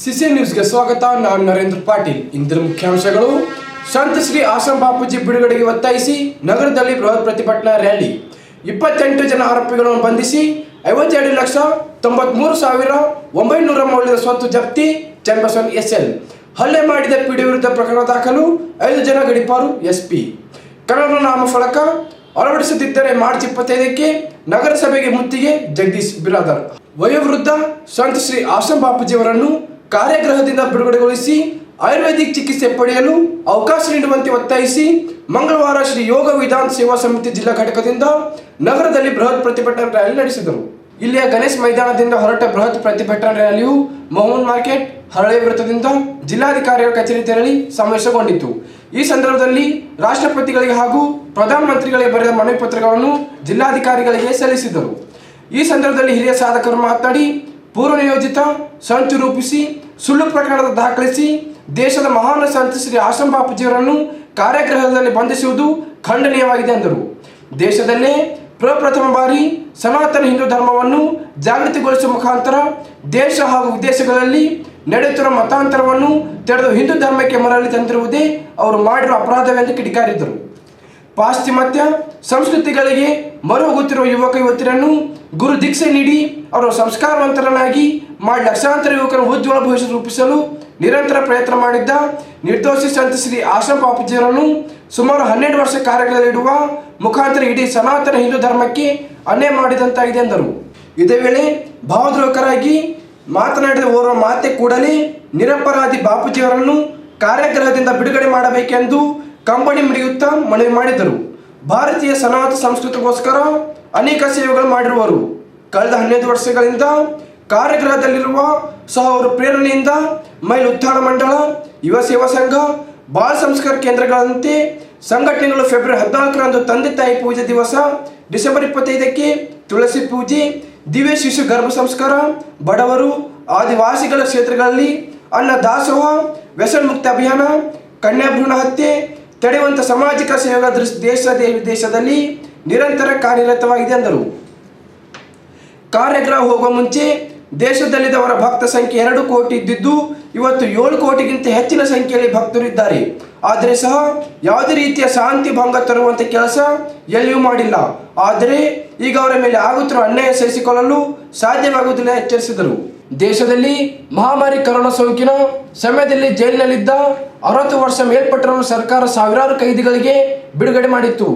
CC ನ್ಯೂಸ್ಗೆ ಸ್ವಾಗತ. ನಾನು ನರೇಂದ್ರ ಪಾಟೀಲ್. ಇಂದಿನ ಮುಖ್ಯಾಂಶಗಳು. ಸಂತ ಶ್ರೀ ಆಸಂ ಬಾಪೂಜಿ ಬಿಡುಗಡೆಗೆ ಒತ್ತಾಯಿಸಿ ನಗರದಲ್ಲಿ ಬೃಹತ್ ಪ್ರತಿಭಟನಾ ರ್ಯಾಲಿ. ಇಪ್ಪತ್ತೆಂಟು ಜನ ಆರೋಪಿಗಳನ್ನು ಬಂಧಿಸಿ ಐವತ್ತೆರಡು ಲಕ್ಷ ತೊಂಬತ್ಮೂರು ಸಾವಿರ ಒಂಬೈನೂರ ಮೌಲ್ಯದ ಸ್ವತ್ತು ಜಪ್ತಿ ಚನ್ನಬಸವನ್ ಎಸ್ಎಲ್. ಹಲ್ಲೆ ಮಾಡಿದ ಪಿಡಿ ವಿರುದ್ಧ ಪ್ರಕರಣ ದಾಖಲು ಐದು ಜನ ಗಡಿಪಾರು ಎಸ್ಪಿ. ಕನ್ನಡ ನಾಮಫಲಕ ಅಳವಡಿಸದಿದ್ದರೆ ಮಾರ್ಚ್ ಇಪ್ಪತ್ತೈದಕ್ಕೆ ನಗರಸಭೆಗೆ ಮುತ್ತಿಗೆ ಜಗದೀಶ್ ಬಿರಾದರ್. ವಯೋವೃದ್ಧ ಸಂತ ಶ್ರೀ ಆಸಂ ಬಾಪೂಜಿಯವರನ್ನು ಕಾರ್ಯಗೃಹದಿಂದ ಬಿಡುಗಡೆಗೊಳಿಸಿ ಆಯುರ್ವೇದಿಕ್ ಚಿಕಿತ್ಸೆ ಪಡೆಯಲು ಅವಕಾಶ ನೀಡುವಂತೆ ಒತ್ತಾಯಿಸಿ ಮಂಗಳವಾರ ಶ್ರೀ ಯೋಗ ವಿಧಾನ್ ಸೇವಾ ಸಮಿತಿ ಜಿಲ್ಲಾ ಘಟಕದಿಂದ ನಗರದಲ್ಲಿ ಬೃಹತ್ ಪ್ರತಿಭಟನಾ ರ್ಯಾಲಿ ನಡೆಸಿದರು. ಇಲ್ಲಿಯ ಗಣೇಶ್ ಮೈದಾನದಿಂದ ಹೊರಟ ಬೃಹತ್ ಪ್ರತಿಭಟನಾ ರ್ಯಾಲಿಯು ಮೋಹನ್ ಮಾರ್ಕೆಟ್ ಹರಳೆ ವೃತ್ತದಿಂದ ಜಿಲ್ಲಾಧಿಕಾರಿಗಳ ಕಚೇರಿ ತೆರಳಿ ಸಮಾವೇಶಗೊಂಡಿತು. ಈ ಸಂದರ್ಭದಲ್ಲಿ ರಾಷ್ಟ್ರಪತಿಗಳಿಗೆ ಹಾಗೂ ಪ್ರಧಾನಮಂತ್ರಿಗಳಿಗೆ ಬರೆದ ಮನವಿ ಪತ್ರಗಳನ್ನು ಜಿಲ್ಲಾಧಿಕಾರಿಗಳಿಗೆ ಸಲ್ಲಿಸಿದರು. ಈ ಸಂದರ್ಭದಲ್ಲಿ ಹಿರಿಯ ಸಾಧಕರು ಮಾತನಾಡಿ ಪೂರ್ವ ನಿಯೋಜಿತ ಸಂಚು ರೂಪಿಸಿ, ಸುಳ್ಳು ಪ್ರಕರಣದ ದಾಖಲಿಸಿ, ದೇಶದ ಮಹಾನ್ ಸಂತ ಶ್ರೀ ಆಶ್ರಮ ಬಾಪೂಜಿಯವರನ್ನು ಕಾರ್ಯಗೃಹದಲ್ಲಿ ಬಂಧಿಸುವುದು ಖಂಡನೀಯವಾಗಿದೆ ಎಂದರು. ದೇಶದಲ್ಲೇ ಪ್ರಪ್ರಥಮ ಬಾರಿ ಸನಾತನ ಹಿಂದೂ ಧರ್ಮವನ್ನು ಜಾಗೃತಿಗೊಳಿಸುವ ಮುಖಾಂತರ ದೇಶ ಹಾಗೂ ವಿದೇಶಗಳಲ್ಲಿ ನಡೆಯುತ್ತಿರುವ ಮತಾಂತರವನ್ನು ತೆರೆದು ಹಿಂದೂ ಧರ್ಮಕ್ಕೆ ಮರಳಿ ತಂದಿರುವುದೇ ಅವರು ಮಾಡಿರುವ ಅಪರಾಧವೆಂದು ಕಿಡಿಕಾರಿದರು. ಪಾಶ್ಚಿಮಾತ್ಯ ಸಂಸ್ಕೃತಿಗಳಿಗೆ ಮರುಹೋಗುತ್ತಿರುವ ಯುವಕ ಯುವತಿಯರನ್ನು ಗುರು ದೀಕ್ಷೆ ನೀಡಿ ಅವರು ಸಂಸ್ಕಾರವಂತರನ್ನಾಗಿ ಮಾಡಿ ಲಕ್ಷಾಂತರ ಯುವಕರ ಉಜ್ವಲ ಭವಿಷ್ಯ ರೂಪಿಸಲು ನಿರಂತರ ಪ್ರಯತ್ನ ಮಾಡಿದ್ದ ನಿರ್ದೋಷಿ ಸಂತ ಶ್ರೀ ಆಶ್ರಮ ಬಾಪೂಜಿಯವರನ್ನು ಸುಮಾರು ಹನ್ನೆರಡು ವರ್ಷ ಕಾರ್ಯಗಳಲ್ಲಿಡುವ ಮುಖಾಂತರ ಇಡೀ ಸನಾತನ ಹಿಂದೂ ಧರ್ಮಕ್ಕೆ ಅನ್ಯಾಯ ಮಾಡಿದಂತಾಗಿದೆ ಎಂದರು. ಇದೇ ವೇಳೆ ಭಾವದ್ರೋಹಕರಾಗಿ ಮಾತನಾಡಿದ ಓರ್ವ ಮಾತೆ ಕೂಡಲೇ ನಿರಪರಾಧಿ ಬಾಪೂಜಿಯವರನ್ನು ಕಾರ್ಯಗ್ರಹದಿಂದ ಬಿಡುಗಡೆ ಮಾಡಬೇಕೆಂದು ಕಂಬನಿ ಮಿಡಿಯುತ್ತಾ ಮನವಿ ಮಾಡಿದರು. ಭಾರತೀಯ ಸನಾತನ ಸಂಸ್ಕೃತಿಗೋಸ್ಕರ ಅನೇಕ ಸೇವೆಗಳು ಮಾಡಿರುವರು. ಕಳೆದ ಹನ್ನೆರಡು ವರ್ಷಗಳಿಂದ ಕಾರ್ಯಗೃಹದಲ್ಲಿರುವ ಸಹ ಅವರ ಪ್ರೇರಣೆಯಿಂದ ಮಹಿಳಾ ಉತ್ಥಾನ ಮಂಡಳ, ಯುವ ಸೇವಾ ಸಂಘ, ಬಾಲ ಸಂಸ್ಕಾರ ಕೇಂದ್ರಗಳಂತೆ ಸಂಘಟನೆಗಳು ಫೆಬ್ರವರಿ ಹದಿನಾಲ್ಕರಂದು ತಂದೆ ತಾಯಿ ಪೂಜೆ ದಿವಸ ಡಿಸೆಂಬರ್ ಇಪ್ಪತ್ತೈದಕ್ಕೆ ತುಳಸಿ ಪೂಜೆ, ದಿವ್ಯ ಶಿಶು ಗರ್ಭ ಸಂಸ್ಕಾರ, ಬಡವರು, ಆದಿವಾಸಿಗಳ ಕ್ಷೇತ್ರಗಳಲ್ಲಿ ಅನ್ನ ದಾಸೋಹ ವ್ಯಸನ ಮುಕ್ತ ಅಭಿಯಾನ, ಕನ್ಯಾಭ್ರೂಣ ಹತ್ಯೆ ತಡೆಯುವಂಥ ಸಾಮಾಜಿಕ ಸಹಯೋಗ ದೇಶ ವಿದೇಶದಲ್ಲಿ ನಿರಂತರ ಕಾರ್ಯರತವಾಗಿದೆ ಎಂದರು ಕಾರ್ಯಗ್ರಹ ಹೋಗುವ ಮುಂಚೆ ದೇಶದಲ್ಲಿದ್ದವರ ಭಕ್ತ ಸಂಖ್ಯೆ ಎರಡು ಕೋಟಿ ಇದ್ದಿದ್ದು, ಇವತ್ತು ಏಳು ಕೋಟಿಗಿಂತ ಹೆಚ್ಚಿನ ಸಂಖ್ಯೆಯಲ್ಲಿ ಭಕ್ತರು ಇದ್ದಾರೆ. ಆದರೆ ಸಹ ಯಾವುದೇ ರೀತಿಯ ಶಾಂತಿ ಭಂಗ ತರುವಂಥ ಕೆಲಸ ಎಲ್ಲಿಯೂ ಮಾಡಿಲ್ಲ. ಆದರೆ ಈಗ ಅವರ ಮೇಲೆ ಆಗುತ್ತಿರುವ ಅನ್ಯಾಯ ಸಹಿಸಿಕೊಳ್ಳಲು ಸಾಧ್ಯವಾಗುವುದಿಲ್ಲ ಎಚ್ಚರಿಸಿದರು. ದೇಶದಲ್ಲಿ ಮಹಾಮಾರಿ ಕರೋನಾ ಸೋಂಕಿನ ಸಮಯದಲ್ಲಿ ಜೈಲಿನಲ್ಲಿದ್ದ ಅರವತ್ತು ವರ್ಷ ಮೇಲ್ಪಟ್ಟರನ್ನು ಸರ್ಕಾರ ಸಾವಿರಾರು ಕೈದಿಗಳಿಗೆ ಬಿಡುಗಡೆ ಮಾಡಿತ್ತು.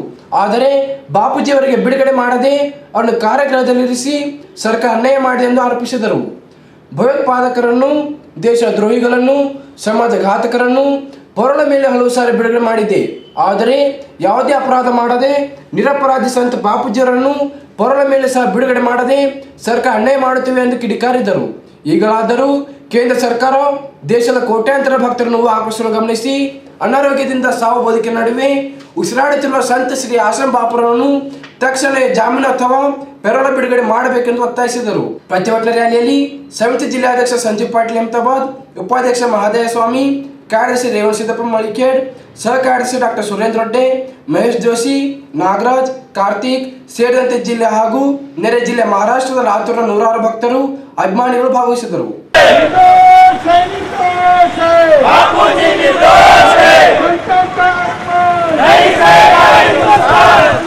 ಆದರೆ ಬಾಪೂಜಿಯವರಿಗೆ ಬಿಡುಗಡೆ ಮಾಡದೆ ಅವರನ್ನು ಕಾರಾಗೃಹದಲ್ಲಿರಿಸಿ ಸರ್ಕಾರ ಅನ್ಯಾಯ ಮಾಡಿದೆ ಎಂದು ಆರೋಪಿಸಿದರು. ಭಯೋತ್ಪಾದಕರನ್ನು ದೇಶ ದ್ರೋಹಿಗಳನ್ನು ಸಮಾಜ ಘಾತಕರನ್ನು ಪೌರಳ ಮೇಲೆ ಹಲವು ಸಾರಿ ಬಿಡುಗಡೆ ಮಾಡಿದೆ. ಆದರೆ ಯಾವುದೇ ಅಪರಾಧ ಮಾಡದೆ, ನಿರಪರಾಧಿ ಸಂತ ಬಾಪೂಜಿಯವರನ್ನು ಪೌರಳ ಮೇಲೆ ಸಹ ಬಿಡುಗಡೆ ಮಾಡದೆ ಸರ್ಕಾರ ಅನ್ಯಾಯ ಮಾಡುತ್ತಿವೆ ಎಂದು ಕಿಡಿಕಾರಿದರು. ಈಗಲಾದರೂ ಕೇಂದ್ರ ಸರ್ಕಾರ ದೇಶದ ಕೋಟ್ಯಾಂತರ ಭಕ್ತರ ನೋವು ಗಮನಿಸಿ ಅನಾರೋಗ್ಯದಿಂದ ಸಾವು ಬದುಕಿನ ನಡುವೆ ಉಸಿರಾಡುತ್ತಿರುವ ಸಂತ ಶ್ರೀ ಆಶ್ರಮ ಬಾಪುರನ್ನು ತಕ್ಷಣ ಜಾಮೀನು ಅಥವಾ ಪೆರೋಲ ಬಿಡುಗಡೆ ಮಾಡಬೇಕೆಂದು ಒತ್ತಾಯಿಸಿದರು. ಪ್ರತಿಭಟನಾ ರ್ಯಾಲಿಯಲ್ಲಿ ಸಮಿತಿ ಜಿಲ್ಲಾಧ್ಯಕ್ಷ ಸಂಜೀವ್ ಪಾಟೀಲ್ ಅಹಮದಾಬಾದ್, ಉಪಾಧ್ಯಕ್ಷ ಮಹದೇವ ಸ್ವಾಮಿ, ಕಾರ್ಯದರ್ಶಿ ರೇವಣ ಸಿದ್ದಪ್ಪ ಮಳಿಕೇಡ್ ಸಹಕರಿಸಿ ಡಾಕ್ಟರ್ ಸುರೇಂದ್ರ ರೊಡ್ಡೆ ಮಹೇಶ್ ಜೋಶಿ ನಾಗರಾಜ್ ಕಾರ್ತಿಕ್ ಸೇರಿದಂತೆ ಜಿಲ್ಲೆ ಹಾಗೂ ನೆರೆ ಜಿಲ್ಲೆ ಮಹಾರಾಷ್ಟ್ರದ ಲಾತೂರಿನ ನೂರಾರು ಭಕ್ತರು ಅಭಿಮಾನಿಗಳು ಭಾಗವಹಿಸಿದರು Hey,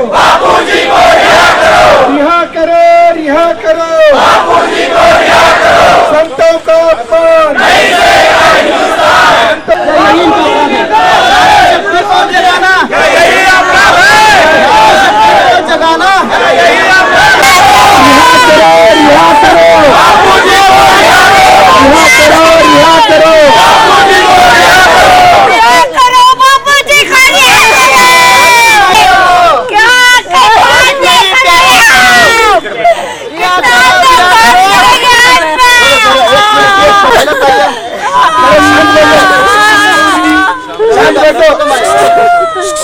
बापूजी को रिहा करो। रिहा करो रिहा करो। बापूजी को रिहा करो। संतों को अपमान।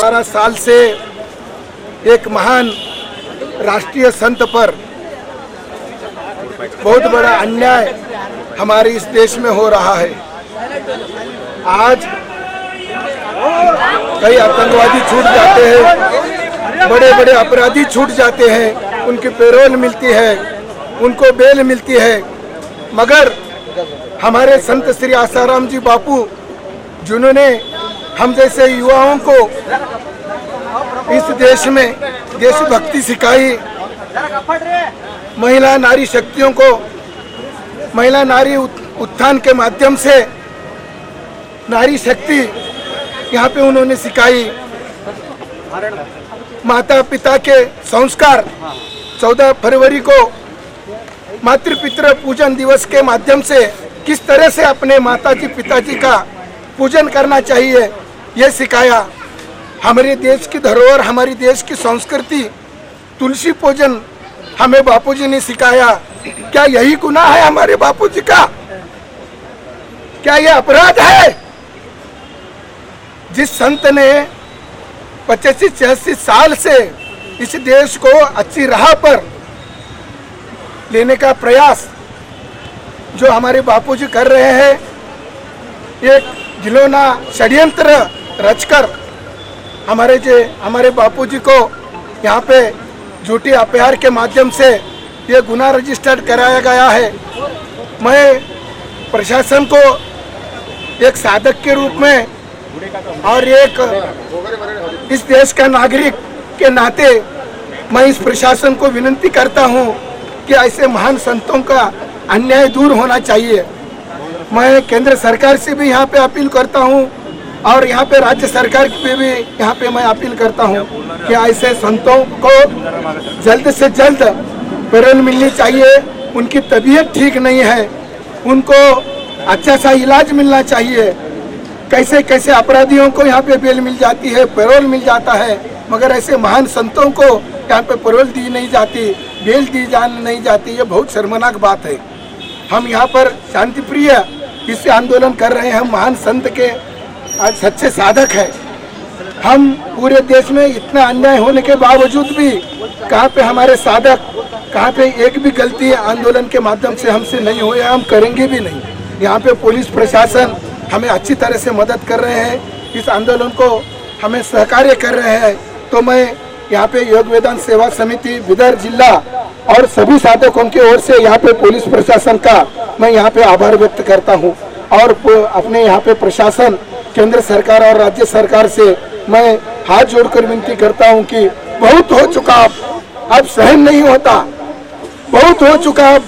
बारह साल से एक महान राष्ट्रीय संत पर बहुत बड़ा अन्याय हमारे इस देश में हो रहा है। आज कई आतंकवादी छूट जाते हैं बड़े बड़े अपराधी छूट जाते हैं, उनकी पेरोल मिलती है, उनको बेल मिलती है। मगर हमारे संत श्री आसाराम जी बापू, जिन्होंने हम जैसे युवाओं को इस देश में देशभक्ति सिखाई, महिला नारी शक्तियों को, महिला नारी उत्थान के माध्यम से नारी शक्ति यहाँ पे उन्होंने सिखाई। माता पिता के संस्कार 14 फरवरी को मातृ पितृ पूजन दिवस के माध्यम से किस तरह से अपने माताजी पिताजी का पूजन करना चाहिए। ये सिखाया। हमारे देश की धरोहर, हमारी देश की संस्कृति, तुलसी पूजन हमें बापूजी ने सिखाया। क्या यही गुना है हमारे बापूजी का? क्या यह अपराध है? जिस संत ने पचासी छियासी साल से इस देश को अच्छी राह पर लेने का प्रयास जो हमारे बापूजी कर रहे हैं, एक घिलौना षड्यंत्र रचकर हमारे जे, हमारे बापूजी को यहाँ पे झूठी अपहार के माध्यम से ये गुना रजिस्टर्ड कराया गया है। मैं प्रशासन को एक साधक के रूप में और एक इस देश का नागरिक के नाते मैं इस प्रशासन को विनती करता हूँ कि ऐसे महान संतों का अन्याय दूर होना चाहिए। मैं केंद्र सरकार से भी यहाँ पे अपील करता हूँ और यहाँ पे राज्य सरकार पे भी यहाँ पे मैं अपील करता हूँ कि ऐसे संतों को जल्द से जल्द पेरोल मिलनी चाहिए। उनकी तबीयत ठीक नहीं है। उनको अच्छा सा इलाज मिलना चाहिए। कैसे कैसे अपराधियों को यहाँ पे बेल मिल जाती है, पेरोल मिल जाता है, मगर ऐसे महान संतों को यहाँ पे पेरोल दी नहीं जाती, बेल दी जान नहीं जाती, ये बहुत शर्मनाक बात है। हम यहाँ पर शांति प्रिय इस आंदोलन कर रहे हैं। हम महान संत के आज सच्चे साधक हैं। हम पूरे देश में इतना अन्याय होने के बावजूद भी कहाँ पे हमारे साधक कहाँ पे एक भी गलती आंदोलन के माध्यम से हमसे नहीं हुई है, हम करेंगे भी नहीं। यहाँ पे पुलिस प्रशासन हमें अच्छी तरह से मदद कर रहे हैं। इस आंदोलन को हमें सहकार्य कर रहे हैं। तो मैं यहाँ पे योग वेदांत सेवा समिति बिदर जिला और सभी साधकों की ओर से यहाँ पे पुलिस प्रशासन का मैं यहाँ पे आभार व्यक्त करता हूँ। और अपने यहाँ पे प्रशासन, केंद्र सरकार और राज्य सरकार से मैं हाथ जोड़कर विनती करता हूँ कि बहुत हो चुका अब अब सहन नहीं होता। बहुत हो चुका अब,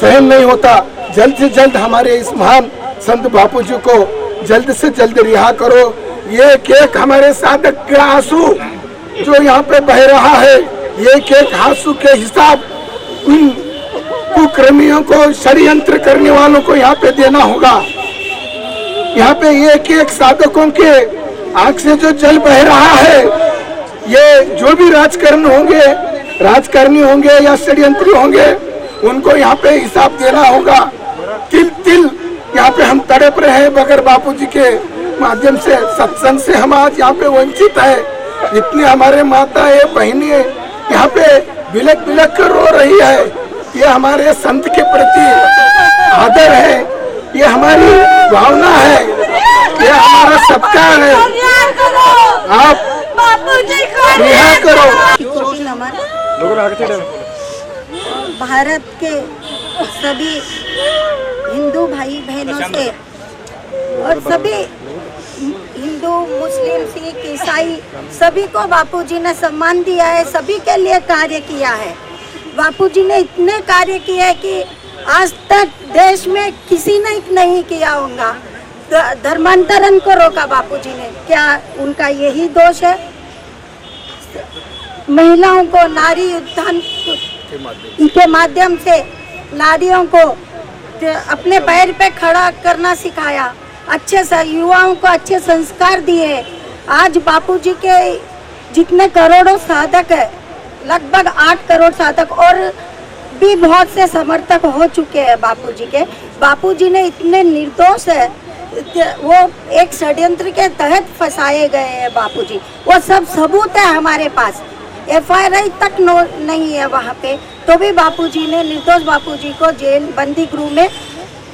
सहन नहीं होता। जल्द से जल्द हमारे इस महान संत बापू जी को जल्द से जल्द रिहा करो। ये केक हमारे साधक के आँसू जो यहाँ पे बह रहा है। ये एक आँसू के हिसाब उन कुक्रमियों को षडयंत्र करने वालों को यहाँ पे देना होगा? यहाँ पे एक एक साधकों के आँख से जो जल बह रहा है, ये जो भी राजकरण होंगे राजकारणी होंगे या षड्यंत्री होंगे, उनको यहाँ पे हिसाब देना होगा। तिल तिल, यहाँ पे हम तड़प रहे हैं बापू जी के माध्यम से। सत्संग से हम आज यहाँ पे वंचित है। इतनी हमारे माता है, बहनी है यहाँ पे बिलक बिलक कर रो रही है। ये हमारे संत के प्रति आदर है। ये हमारी भावना है। ये हमारा सत्कार है। आप रिहा करो। भारत के सभी हिंदू भाई बहनों से और सभी हिंदू, मुस्लिम, सिख, ईसाई, सभी को बापूजी ने सम्मान दिया है, सभी के लिए कार्य किया है। बापूजी ने इतने कार्य किए कि आज तक देश में किसी ने नहीं किया होगा। धर्मांतरण को रोका बापूजी ने। क्या उनका यही दोष है? महिलाओं को नारी उत्थान के माध्यम से नारियों को अपने पैर पे खड़ा करना सिखाया। अच्छे से, युवाओं को अच्छे संस्कार दिए। आज बापूजी के जितने करोड़ों साधक है, लगभग आठ करोड़ साधक और भी बहुत से समर्थक हो चुके हैं बापूजी के। बापूजी ने इतने निर्दोष है वो एक षड्यंत्र के तहत फंसाए गए हैं बापूजी। वो सब सबूत है हमारे पास। एफआईआर तक नो, नहीं है वहाँ पे। तो भी बापूजी ने, निर्दोष बापूजी को जेल, बंदी गृह में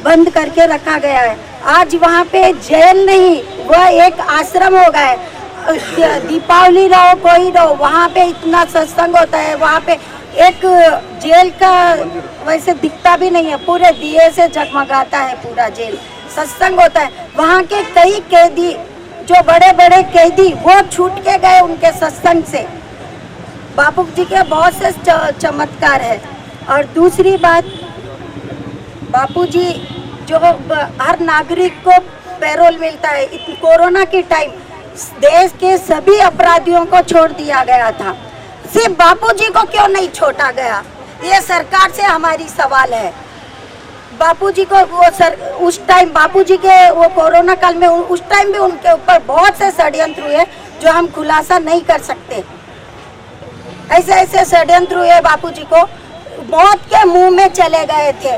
बंद करके रखा गया है। आज वहाँ पे जेल नहीं, वह एक आश्रम हो गए। दीपावली रहो, कोई रहो, वहाँ पे इतना सत्संग होता है, वहाँ पे एक जेल का वैसे दिखता भी नहीं है, पूरे दिए से जगमगाता है पूरा जेल। सत्संग होता है। वहाँ के कई कैदी, जो बड़े बड़े कैदी, वो छूट के गए उनके सत्संग से। बापू जी के बहुत से चमत्कार है। और दूसरी बात बापू जी जो हर नागरिक को पैरोल मिलता है। कोरोना के टाइम देश के सभी अपराधियों को छोड़ दिया गया था। सिर्फ़ बापू जी को क्यों नहीं छोड़ा गया? ये सरकार से हमारी सवाल है। बापूजी को वो सर, उस टाइम बापूजी के वो कोरोना काल में उस टाइम भी उनके ऊपर बहुत से षड्यंत्र हुए जो हम खुलासा नहीं कर सकते। ऐसे ऐसे षड्यंत्र हुए बापूजी को। मौत के मुँह में चले गए थे।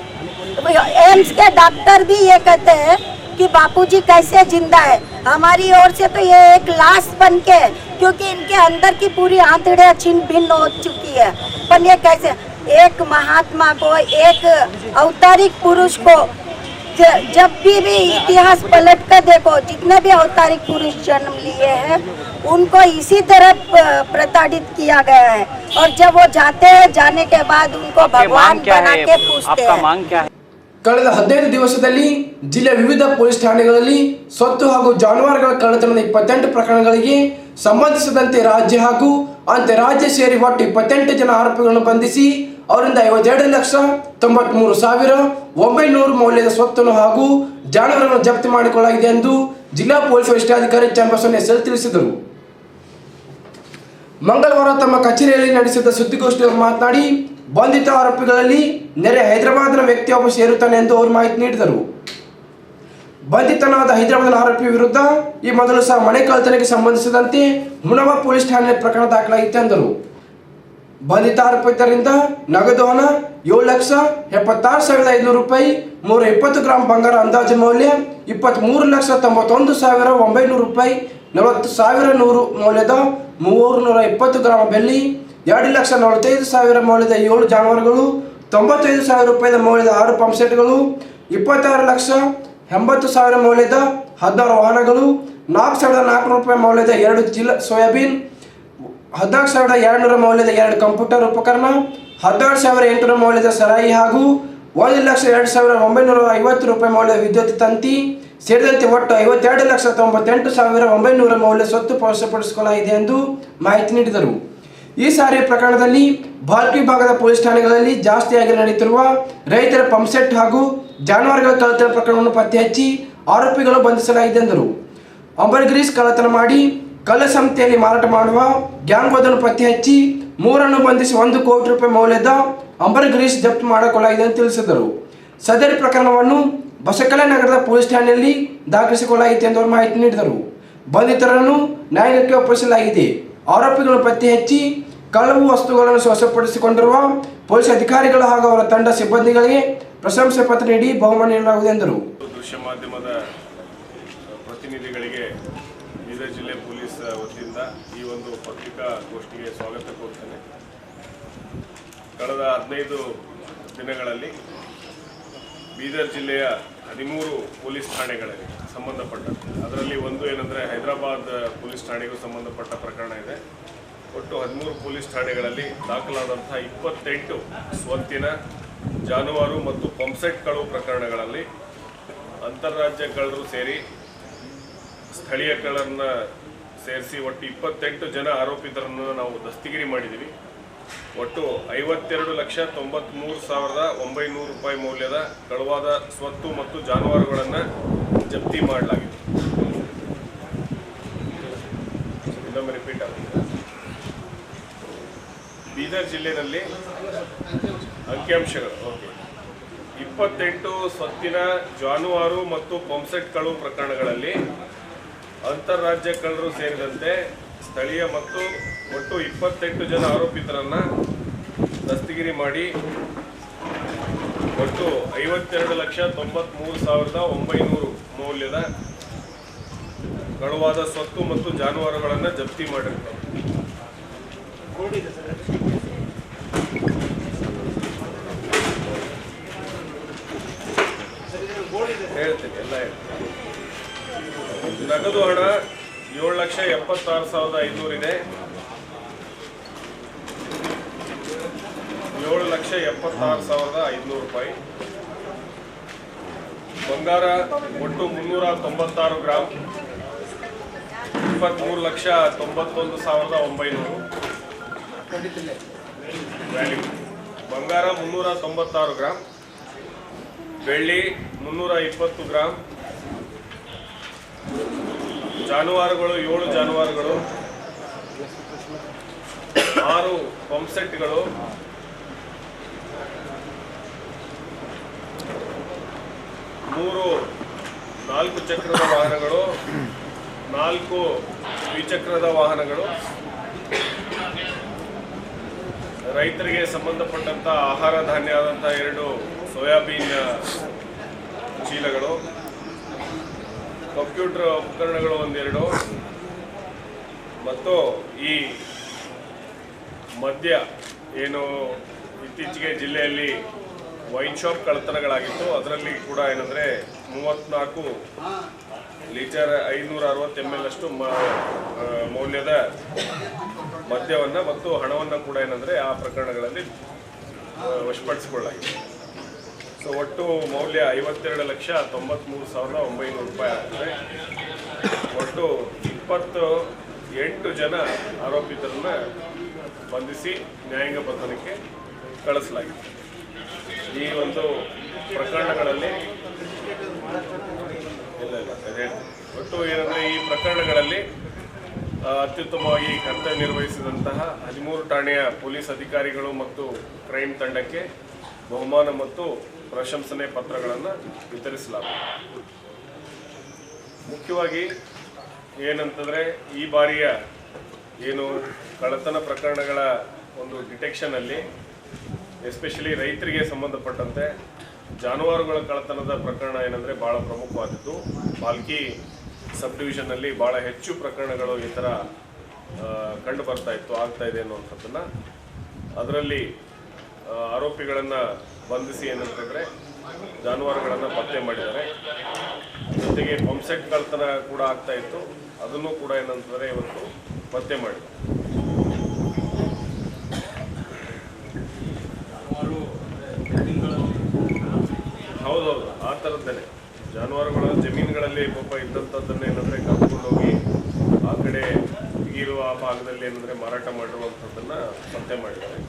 एम्स के डॉक्टर भी ये कहते हैं कि बापूजी कैसे ज़िंदा है। हमारी ओर से तो ये एक लाश बन के है, क्योंकि इनके अंदर की पूरी आंतड़ियाँ छिन्न भिन्न हो चुकी है। पर ये कैसे एक महात्मा को एक अवतारिक पुरुष को जब भी भी इतिहास पलट कर देखो जितने भी अवतारिक पुरुष जन्म लिए हैं उनको इसी तरह प्रताड़ित किया गया है। और जब वो जाते हैं जाने के बाद उनको भगवान बना के पूछते हैं। है? ಕಳೆದ ಹದಿನೈದು ದಿವಸದಲ್ಲಿ ಜಿಲ್ಲೆಯ ವಿವಿಧ ಪೊಲೀಸ್ ಠಾಣೆಗಳಲ್ಲಿ ಸ್ವತ್ತು ಹಾಗೂ ಜಾನುವಾರುಗಳ ಕಳ್ಳತನದ ಇಪ್ಪತ್ತೆಂಟು ಪ್ರಕರಣಗಳಿಗೆ ಸಂಬಂಧಿಸಿದಂತೆ ರಾಜ್ಯ ಹಾಗೂ ಅಂತಾರಾಜ್ಯ ಸೇರಿ ಒಟ್ಟು ಇಪ್ಪತ್ತೆಂಟು ಜನ ಆರೋಪಿಗಳನ್ನು ಬಂಧಿಸಿ, ಅವರಿಂದ ಐವತ್ತೆರಡು ಲಕ್ಷ ತೊಂಬತ್ಮೂರು ಸಾವಿರ ಒಂಬೈನೂರು ಮೌಲ್ಯದ ಸ್ವತ್ತನ್ನು ಹಾಗೂ ಜಾನುವಾರುಗಳನ್ನು ಜಪ್ತಿ ಮಾಡಿಕೊಳ್ಳಲಾಗಿದೆ ಎಂದು ಜಿಲ್ಲಾ ಪೊಲೀಸ್ ವರಿಷ್ಠಾಧಿಕಾರಿ ಚಂಪಸನ್ ಎಸ್ ಎಲ್ ತಿಳಿಸಿದರು. ಮಂಗಳವಾರ ತಮ್ಮ ಕಚೇರಿಯಲ್ಲಿ ನಡೆಸಿದ ಸುದ್ದಿಗೋಷ್ಠಿಯಲ್ಲಿ ಮಾತನಾಡಿ ಬಂಧಿತ ಆರೋಪಿಗಳಲ್ಲಿ ನೆರೆ ಹೈದರಾಬಾದ್ನ ವ್ಯಕ್ತಿಯೊಬ್ಬ ಸೇರುತ್ತಾನೆ ಎಂದು ಅವರು ಮಾಹಿತಿ ನೀಡಿದರು. ಬಂಧಿತನಾದ ಹೈದರಾಬಾದ್ನ ಆರೋಪಿ ವಿರುದ್ಧ ಈ ಮೊದಲು ಸಹ ಮನೆ ಕಳ್ತನೆಗೆ ಸಂಬಂಧಿಸಿದಂತೆ ಮುನವ ಪೊಲೀಸ್ ಠಾಣೆಯಲ್ಲಿ ಪ್ರಕರಣ ದಾಖಲಾಗಿತ್ತು ಎಂದರು. ಬಂಧಿತ ಆರೋಪಿತರಿಂದ ನಗದು ಹಣ ಏಳು ಲಕ್ಷ ಎಪ್ಪತ್ತಾರು ಸಾವಿರದ ಐನೂರು ರೂಪಾಯಿ ನೂರ ಇಪ್ಪತ್ತು ಗ್ರಾಂ ಬಂಗಾರ ಅಂದಾಜು ಮೌಲ್ಯ ಇಪ್ಪತ್ತ್ಮೂರು ಲಕ್ಷ ತೊಂಬತ್ತೊಂದು ಸಾವಿರ ಒಂಬೈನೂರು ರೂಪಾಯಿ, ನಲವತ್ತು ಸಾವಿರ ನೂರು ಮೌಲ್ಯದ ಮೂರು ನೂರ ಇಪ್ಪತ್ತು ಗ್ರಾಮ ಬೆಳ್ಳಿ ಎರಡು ಲಕ್ಷ ನಲವತ್ತೈದು ಸಾವಿರ ಮೌಲ್ಯದ ಏಳು ಜಾನುವಾರುಗಳು, ತೊಂಬತ್ತೈದು ಸಾವಿರ ರೂಪಾಯಿದ ಮೌಲ್ಯದ ಆರು ಪಂಪ್ಸೆಟ್ಗಳು ಇಪ್ಪತ್ತಾರು ಲಕ್ಷ ಎಂಬತ್ತು ಸಾವಿರ ಮೌಲ್ಯದ ಹದಿನಾರು ವಾಹನಗಳು, ನಾಲ್ಕು ಸಾವಿರದ ನಾಲ್ಕುನೂರು ರೂಪಾಯಿ ಮೌಲ್ಯದ ಎರಡು ಚೀಲ ಸೋಯಾಬೀನ್, ಹದಿನಾಲ್ಕು ಸಾವಿರದ ಎರಡುನೂರ ಮೌಲ್ಯದ ಎರಡು ಕಂಪ್ಯೂಟರ್ ಉಪಕರಣ, ಹದಿನಾರು ಸಾವಿರ ಎಂಟುನೂರ ಮೌಲ್ಯದ ಸರಾಯಿ ಹಾಗೂ ಒಂದು ಲಕ್ಷ ಎರಡು ಸಾವಿರ ಒಂಬೈನೂರ ಐವತ್ತು ರೂಪಾಯಿ ಮೌಲ್ಯದ ವಿದ್ಯುತ್ ತಂತಿ, ಸೇರಿದಂತೆ ಒಟ್ಟು ಐವತ್ತೆರಡು ಲಕ್ಷ ತೊಂಬತ್ತೆಂಟು ಸಾವಿರ ಒಂಬೈನೂರ ಮೌಲ್ಯ ಸ್ವತ್ತು ಪೋಷಪಡಿಸಿಕೊಳ್ಳಲಾಗಿದೆ ಎಂದು ಮಾಹಿತಿ ನೀಡಿದರು. ಈ ಸಾರಿ ಪ್ರಕರಣದಲ್ಲಿ ಬಾಲ್ಕಿ ಭಾಗದ ಪೊಲೀಸ್ ಠಾಣೆಗಳಲ್ಲಿ ಜಾಸ್ತಿಯಾಗಿ ನಡೆಯುತ್ತಿರುವ ರೈತರ ಪಂಪ್ಸೆಟ್ ಹಾಗೂ ಜಾನುವಾರುಗಳ ಕಳ್ಳತನ ಪ್ರಕರಣವನ್ನು ಪತ್ತೆ ಹಚ್ಚಿ ಆರೋಪಿಗಳು ಬಂಧಿಸಲಾಗಿದೆ ಎಂದರು. ಅಂಬರ್ಗ್ರೀಸ್ ಕಳ್ಳತನ ಮಾಡಿ ಕಳ್ಳ ಸಂಸ್ಥೆಯಲ್ಲಿ ಮಾರಾಟ ಮಾಡುವ ಗ್ಯಾಂಗ್ ಒಂದನ್ನು ಪತ್ತೆ ಮೂರನ್ನು ಬಂಧಿಸಿ ಒಂದು ಕೋಟಿ ರೂಪಾಯಿ ಮೌಲ್ಯದ ಅಂಬರ್ಗ್ರೀಸ್ ಜಪ್ತಿ ಮಾಡಿಕೊಳ್ಳಲಾಗಿದೆ ಎಂದು ತಿಳಿಸಿದರು. ಸದರಿ ಪ್ರಕರಣವನ್ನು ಬಸಕಲೆ ನಗರದ ಪೊಲೀಸ್ ಠಾಣೆಯಲ್ಲಿ ದಾಖಲಿಸಿಕೊಳ್ಳಲಾಗಿತ್ತು ಎಂದು ಅವರು ಮಾಹಿತಿ ನೀಡಿದರು. ಬಂಧಿತರನ್ನು ನ್ಯಾಯಾಲಯಕ್ಕೆ ಒಪ್ಪಿಸಲಾಗಿದೆ. ಆರೋಪಿಗಳನ್ನು ಪತ್ತೆ ಹಚ್ಚಿ ಕಳವು ವಸ್ತುಗಳನ್ನು ಸ್ವಸಪಡಿಸಿಕೊಂಡಿರುವ ಪೊಲೀಸ್ ಅಧಿಕಾರಿಗಳು ಹಾಗೂ ಅವರ ತಂಡ ಸಿಬ್ಬಂದಿಗಳಿಗೆ ಪ್ರಶಂಸೆ ಪತ್ರ ನೀಡಿ ಬಹುಮಾನ ನೀಡಲಾಗುವುದು ಎಂದರು. ದೃಶ್ಯ ಮಾಧ್ಯಮದ ಪ್ರತಿನಿಧಿಗಳಿಗೆ ಬೀದರ್ ಜಿಲ್ಲೆ ಪೊಲೀಸ್ ವತಿಯಿಂದ ಈ ಒಂದು ಪತ್ರಿಕಾಗೋಷ್ಠಿಗೆ ಸ್ವಾಗತ ಕೋರ್ತೇನೆ. ಕಳೆದ ಹದಿನೈದು ದಿನಗಳಲ್ಲಿ ಬೀದರ್ ಜಿಲ್ಲೆಯ ಹದಿಮೂರು ಪೊಲೀಸ್ ಠಾಣೆಗಳಿಗೆ ಸಂಬಂಧಪಟ್ಟಂತೆ ಅದರಲ್ಲಿ ಒಂದು ಏನಂದರೆ ಹೈದರಾಬಾದ್ ಪೊಲೀಸ್ ಠಾಣೆಗೂ ಸಂಬಂಧಪಟ್ಟ ಪ್ರಕರಣ ಇದೆ. ಒಟ್ಟು ಹದಿಮೂರು ಪೊಲೀಸ್ ಠಾಣೆಗಳಲ್ಲಿ ದಾಖಲಾದಂಥ ಇಪ್ಪತ್ತೆಂಟು ಸ್ವತ್ತಿನ ಜಾನುವಾರು ಮತ್ತು ಪಂಪ್ಸೆಟ್ ಕಳುವು ಪ್ರಕರಣಗಳಲ್ಲಿ ಅಂತಾರಾಜ್ಯ ಕಳ್ಳರು ಸೇರಿ ಸ್ಥಳೀಯ ಸೇರಿಸಿ ಒಟ್ಟು ಇಪ್ಪತ್ತೆಂಟು ಜನ ಆರೋಪಿತರನ್ನು ನಾವು ದಸ್ತಿಗಿರಿ ಮಾಡಿದ್ದೀವಿ. ಒಟ್ಟು ಐವತ್ತೆರಡು ಲಕ್ಷ ತೊಂಬತ್ಮೂರು ಸಾವಿರದ ಒಂಬೈನೂರು ರೂಪಾಯಿ ಮೌಲ್ಯದ ಕಳುವಾದ ಸ್ವತ್ತು ಮತ್ತು ಜಾನುವಾರುಗಳನ್ನು ಜಪ್ತಿ ಮಾಡಲಾಗಿದೆ ಇನ್ನೊಮ್ಮೆ ರಿಪೀಟ್ ಆಗುತ್ತೆ ಬೀದರ್ ಜಿಲ್ಲೆಯಲ್ಲಿ ಅಂಕಿಅಂಶಗಳು, ಓಕೆ. ಇಪ್ಪತ್ತೆಂಟು ಸ್ವತ್ತಿನ ಜಾನುವಾರು ಮತ್ತು ಪಂಪ್ಸೆಟ್ ಕಳು ಪ್ರಕರಣಗಳಲ್ಲಿ ಅಂತಾರಾಜ್ಯ ಕಳ್ಳರು ಸೇರಿದಂತೆ ಸ್ಥಳೀಯ ಮತ್ತು ಒಟ್ಟು ಇಪ್ಪತ್ತೆಂಟು ಜನ ಆರೋಪಿತರನ್ನು ದಸ್ತಗಿರಿ ಮಾಡಿ ಒಟ್ಟು ಐವತ್ತೆರಡು ಲಕ್ಷ ತೊಂಬತ್ಮೂರು ಸಾವಿರದ ಒಂಬೈನೂರು ಮೌಲ್ಯದ ಕಳುವಾದ ಸ್ವತ್ತು ಮತ್ತು ಜಾನುವಾರುಗಳನ್ನು ಜಪ್ತಿ ಮಾಡಿರ್ತಾರೆ. ಹೇಳ್ತೀನಿ, ಎಲ್ಲ ಹೇಳ್ತೀನಿ. ನಗದು ಹಣ ಏಳು ಲಕ್ಷ ಎಪ್ಪತ್ತಾರು ಸಾವಿರದ ಐನೂರಿದೆ ಏಳು ಲಕ್ಷ ಎಪ್ಪತ್ತಾರು ಸಾವಿರದ ಐದುನೂರು ರೂಪಾಯಿ. ಬಂಗಾರ ಒಟ್ಟು ಮುನ್ನೂರ ತೊಂಬತ್ತಾರು ಗ್ರಾಮ್ ಇಪ್ಪತ್ತ್ಮೂರು ಲಕ್ಷ ತೊಂಬತ್ತೊಂದು ಸಾವಿರದ ಒಂಬೈನೂರು. ವ್ಯಾಲ್ಯೂ ಬಂಗಾರ ಮುನ್ನೂರ ತೊಂಬತ್ತಾರು ಗ್ರಾಮ್ ಬೆಳ್ಳಿ ಮುನ್ನೂರ ಇಪ್ಪತ್ತು ಗ್ರಾಮ್ ಜಾನುವಾರುಗಳು ಏಳು ಜಾನುವಾರುಗಳು. ಆರು ಪಂಪ್ಸೆಟ್ಗಳು. ಮೂರು, ನಾಲ್ಕು ಚಕ್ರದ ವಾಹನಗಳು, ನಾಲ್ಕು ದ್ವಿಚಕ್ರದ ವಾಹನಗಳು. ರೈತರಿಗೆ ಸಂಬಂಧಪಟ್ಟಂತ ಆಹಾರ ಧಾನ್ಯ ಆದಂಥ ಎರಡು ಸೋಯಾಬೀನ್ ಚೀಲಗಳು. ಕಂಪ್ಯೂಟರ್ ಉಪಕರಣಗಳು ಒಂದೆರಡು. ಮತ್ತು ಈ ಮದ್ಯ ಏನು ಇತ್ತೀಚೆಗೆ ಜಿಲ್ಲೆಯಲ್ಲಿ ವೈನ್ ಶಾಪ್ ಕಳ್ತನಗಳಾಗಿತ್ತು ಅದರಲ್ಲಿ ಕೂಡ ಏನಂದರೆ ಮೂವತ್ತ್ನಾಲ್ಕು ಲೀಟರ್ ಐನೂರ ಅರವತ್ತು ಎಂ ಎಲ್ ಅಷ್ಟು ಮೌಲ್ಯದ ಮದ್ಯವನ್ನು ಮತ್ತು ಹಣವನ್ನು ಕೂಡ ಏನಂದರೆ ಆ ಪ್ರಕರಣಗಳಲ್ಲಿ ವಶಪಡಿಸಿಕೊಳ್ಳಲಾಗಿದೆ. ಸೊ ಒಟ್ಟು ಮೌಲ್ಯ ಐವತ್ತೆರಡು ಲಕ್ಷ ತೊಂಬತ್ತ್ಮೂರು ಸಾವಿರದ ಒಂಬೈನೂರು ರೂಪಾಯಿ ಆಗ್ತದೆ ಒಟ್ಟು ಇಪ್ಪತ್ತು ಎಂಟು ಜನ ಆರೋಪಿತರನ್ನ ಬಂಧಿಸಿ ನ್ಯಾಯಾಂಗ ಬಂಧನಕ್ಕೆ ಕಳಿಸಲಾಗಿದೆ. ಈ ಒಂದು ಪ್ರಕರಣಗಳಲ್ಲಿ ಇಲ್ಲ ಇಲ್ಲ ಒಟ್ಟು ಏನಂದ್ರೆ ಈ ಪ್ರಕರಣಗಳಲ್ಲಿ ಅತ್ಯುತ್ತಮವಾಗಿ ಕರ್ತವ್ಯ ನಿರ್ವಹಿಸಿದಂತಹ ಹದಿಮೂರು ಠಾಣೆಯ ಪೊಲೀಸ್ ಅಧಿಕಾರಿಗಳು ಮತ್ತು ಕ್ರೈಮ್ ತಂಡಕ್ಕೆ ಬಹುಮಾನ ಮತ್ತು ಪ್ರಶಂಸನೆ ಪತ್ರಗಳನ್ನು ವಿತರಿಸಲಾಗುತ್ತದೆ ಮುಖ್ಯವಾಗಿ ಏನಂತಂದ್ರೆ ಈ ಬಾರಿಯ ಏನು ಕಳ್ಳತನ ಪ್ರಕರಣಗಳ ಒಂದು ಡಿಟೆಕ್ಷನ್ ಅಲ್ಲಿ ಎಸ್ಪೆಷಲಿ ರೈತರಿಗೆ ಸಂಬಂಧಪಟ್ಟಂತೆ ಜಾನುವಾರುಗಳ ಕಳ್ಳತನದ ಪ್ರಕರಣ ಏನಂದರೆ ಭಾಳ ಪ್ರಮುಖವಾದದ್ದು ಪಾಲ್ಕಿ ಸಬ್ ಡಿವಿಷನ್ನಲ್ಲಿ ಭಾಳ ಹೆಚ್ಚು ಪ್ರಕರಣಗಳು ಈ ಥರ ಕಂಡು ಬರ್ತಾ ಇತ್ತು, ಆಗ್ತಾ ಇದೆ ಅನ್ನುವಂಥದ್ದನ್ನು. ಅದರಲ್ಲಿ ಆರೋಪಿಗಳನ್ನು ಬಂಧಿಸಿ ಏನಂತಂದರೆ ಜಾನುವಾರುಗಳನ್ನು ಪತ್ತೆ ಮಾಡಿದ್ದಾರೆ. ಜೊತೆಗೆ ಪಂಪ್ಸೆಟ್ ಕಳ್ತನ ಕೂಡ ಆಗ್ತಾ ಇತ್ತು. ಅದನ್ನು ಕೂಡ ಏನಂತಂದರೆ ಇವತ್ತು ಪತ್ತೆ ಮಾಡಿ ಹೌದೌದು ಆ ಥರದ್ದೇನೆ ಜಾನುವಾರುಗಳ ಜಮೀನುಗಳಲ್ಲಿ ಪಾಪ ಇದ್ದಂಥದ್ದನ್ನು ಏನಂದರೆ ಕರ್ಕೊಂಡೋಗಿ ಆ ಕಡೆ ಇರುವ ಆ ಭಾಗದಲ್ಲಿ ಏನಂದರೆ ಮಾರಾಟ ಮಾಡಿರುವಂಥದ್ದನ್ನು ಪತ್ತೆ ಮಾಡಿದ್ದಾರೆ.